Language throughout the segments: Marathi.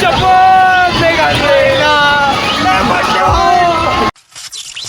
점프!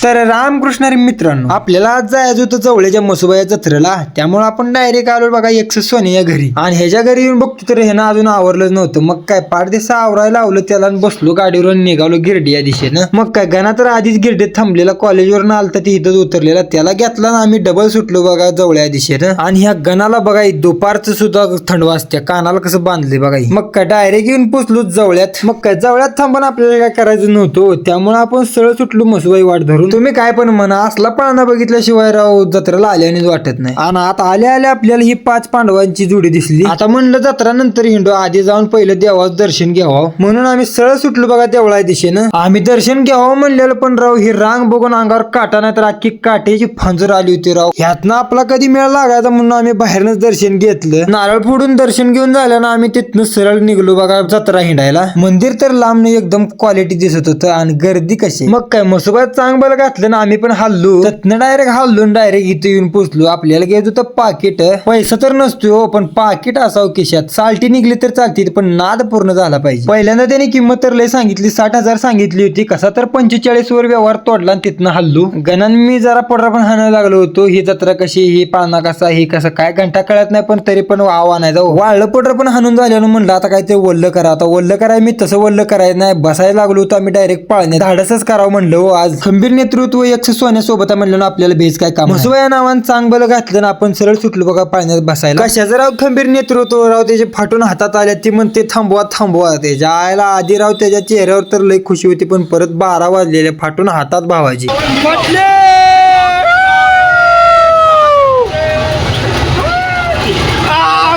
तर रामकृष्ण मित्रांनो आपल्याला आज जायचं होतं जवळच्या मसोबाया जत्रेला. त्यामुळे आपण डायरेक्ट आलो बघा एक सोने या घरी. आणि ह्याच्या घरी येऊन बघतो तर ह्यानं अजून आवरलं नव्हतं. मग काय पाडदेसा आवरायला लावलं त्याला बसलो गाडीवर निघालो गिरडी या दिशेनं. मग काय गणा तर आधीच गिरडीत थांबलेला कॉलेजवरून आलता ती इथंच उतरलेला. त्याला घेतला ना आम्ही डबल सुटलो बघा जवळ्या दिशेनं. आणि ह्या गणाला बघा दुपारचं सुद्धा थंड वाजते कानाला कसं बांधले बघा मग काय डायरेक्ट येऊन पोचलो जवळ्यात. मग काय जवळ्यात थांबून आपल्याला काय करायचं नव्हतं. त्यामुळे आपण सरळ सुटलो मसुबाई वाट धरून. तुम्ही काय पण म्हणा असला पाळणा बघितल्याशिवाय राव जत्रेला आल्यानेच वाटत नाही. आणि आता आल्या आल्या आपल्याला ही पाच पांडवांची जोडी दिसली. आता म्हणलं जत्रा नंतर हिंडो आधी जाऊन पहिलं देवाचं दर्शन घ्यावं. म्हणून आम्ही सरळ सुटलो बघा देवळा दिशेनं. आम्ही दर्शन घ्यावं म्हणलेलं पण राव ही रांग बघून अंगावर काटा नाही तर अख्खी काट्याची फांजर आली होती राव. ह्यातनं आपला कधी मेळ लागायचा म्हणून आम्ही बाहेरनच दर्शन घेतलं. नारळ फोडून दर्शन घेऊन झाल्यानं आम्ही तिथनं सरळ निघलो बघा जत्रा हिंडायला. मंदिर तर लांब एकदम क्वालिटी दिसत होतं आणि गर्दी कशी. मग काय मसोबात चांगलं घातलं ना आम्ही पण हल्लो. तिथनं डायरेक्ट हल्लो डायरेक्ट इथे येऊन पोचलो. आपल्याला घ्यायचं होतं पाकिट. पैसा तर नसतो हो पण पाकिट असावं खिशात. साल्टी निघली तर चालतील पण नाद पूर्ण झाला पाहिजे. पहिल्यांदा त्याने किंमत तर लय सांगितली साठ हजार सांगितली होती. कसा तर पंचेचाळीस वर व्यवहार तोडला आणि तिथनं हल्लो. गणान मी जरा पडरा पण हाणायला लागलो होतो. ही जत्रा कशी ही पाळणा कसा ही कसं काय घंटा कळत नाही पण तरी पण वाव आणायचा हो. वाळलं पडर पण हाणून झाल्यानं म्हणलं आता काय ते वल्ल करा आता वल्ल कराय मी तसं वल्ल करायचं नाही. बसायला लागलो होतो आम्ही डायरेक्ट पाळणे धाडसच करावं म्हणलं हो आज. खंबीर नेतृत्व एक सोन्यासोबत म्हणलं ना आपल्याला भेज काय काम मसुबा या नावानं चांगलं घातलं ना आपण सरळ सुटलो बघा पाळण्यात बसायला. कशाचं राव? खंबीर नेतृत्व राव त्याचे फाटून हातात आल्या ती म्हणते थांबवा थांबवा. त्याच्या आयला आधी राव त्याच्या चेहऱ्यावर तर लई खुशी होती पण परत बारा वाजलेले फाटून हातात भावाची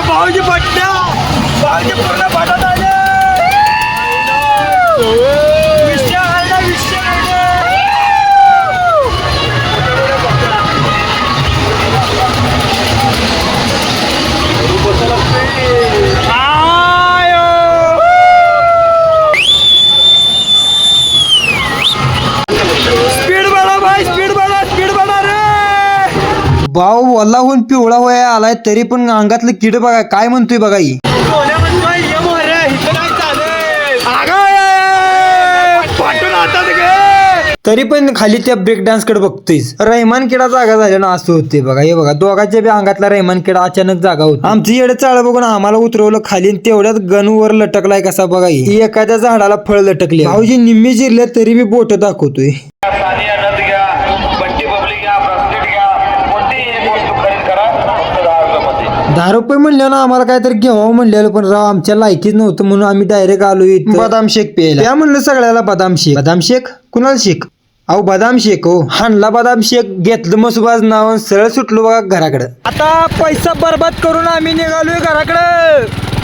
भाऊजी पटल्या भाऊजी पूर्ण भाऊ वल्लाहून पिवळा वया आलाय तरी पण अंगातलं किड बघा काय म्हणतोय बघा ही. तरी पण खाली त्या ब्रेक डान्सकडे बघतोयस. रहमान किडा जागा झाल्या ना असं होते बघा. हे बघा दोघांच्या बी अंगातला रहमान किडा अचानक जागा होती आमची येडे चाळ बघून आम्हाला उतरवलं खाली तेवढ्यात गनूवर लटकलाय कसा बघा ही. एखाद्या झाडाला फळ लटकले. भाऊजी निम्मी जिरले तरी बी बोट दाखवतोय. दहा रुपये म्हणलं ना आम्हाला काहीतरी घ्यावं म्हणलेलं पण राव आमच्या लायकीच नव्हतं म्हणून आम्ही डायरेक्ट आलो इथं. बदाम शेक प्यायला. त्या म्हणलं सगळ्याला बदाम शेक. बदाम शेक? कुणाला शेक? अहो बदाम शेक हो. हाणला बदाम शेक घेतलं मसुबाज नाव सरळ सुटलो बघा घराकडं. आता पैसा बर्बाद करून आम्ही निघालोय घराकडे.